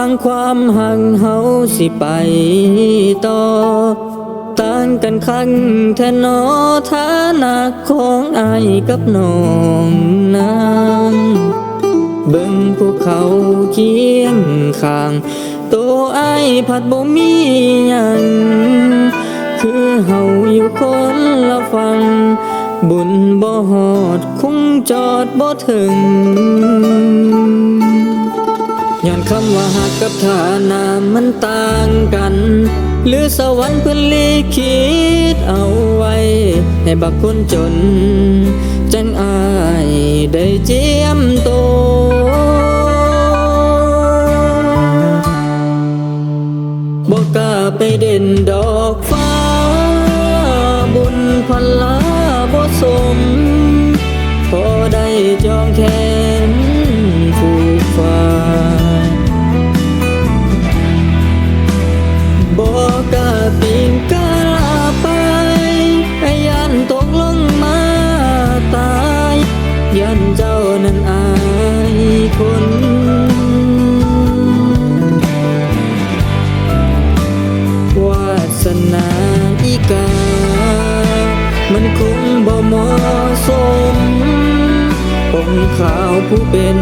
างความหักเฮาสิไปต่อต่างกันคังแท่นอฐานะของอายกับน้องนางเบิ่งพวกเขาเคียงข้างโตอายผัดบ่มีหยังคือเฮาอยู่คนละฝั่งบุญบ่ฮอดคงจอดบ่ถึง ย้อนคำว่าหักกับฐานะมันต่างกัน หรือสวรรค์เพิ่อนลิขิตเอาไว้ ให้บักคนจน จังอายได้เจียมโตวบอกกล้าไปเด่นดอกฟ้า บุญพลาบ่สม พอได้จองแข มันคงบ่เหมาะสมผมขาวผู้เป็น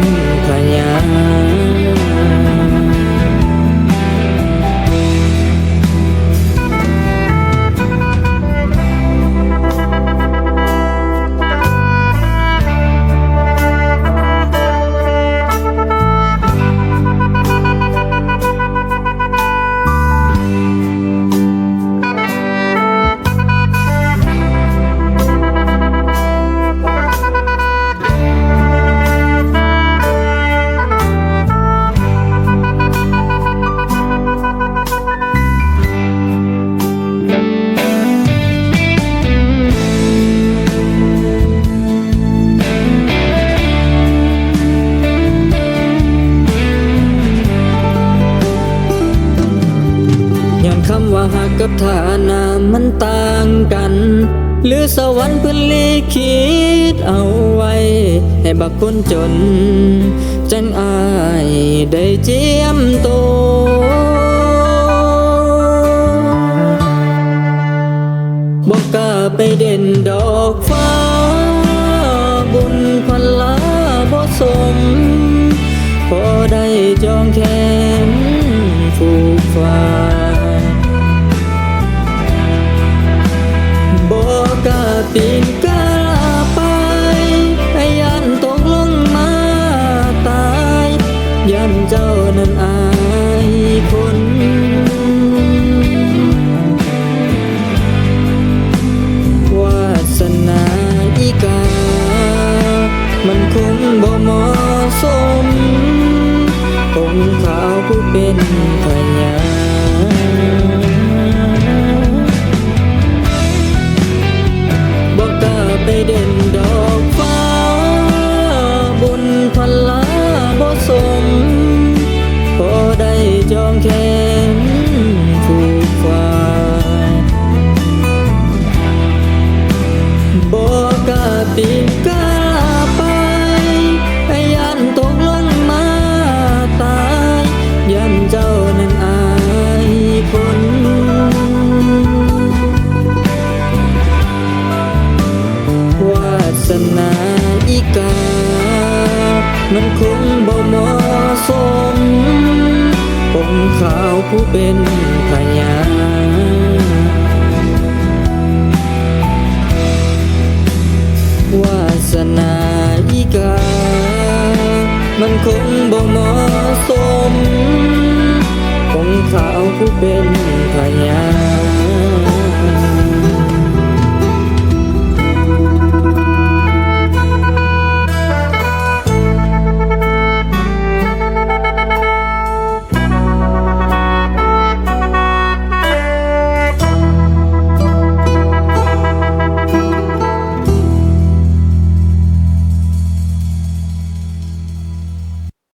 พยาน ต่างกัน หรือสวรรค์เพิ่นลิขิตเอาไว้ ให้บักคนจน จังอายได้เจียมตัวบอกกาไปเด่นดอกฟ้า ปีนกล้าไปยันตกลงมาตายยันเจ้านั้นอายคนวาสนาอีกา มันคงบ่เหมาะสมผมขาวผู้เป็นพยาน จองแขนผูกฟ้าบอกกล้าปีก้าไปยันตกลงมาตาย ยันเจ้านั้นอายคนวาสนาอีกา มันคงบ่เหมาะสม ผมขาวผู้เป็นพยานวาสนาอีกา มันคงบ่เหมาะสม ผมขาวผู้เป็นพยาน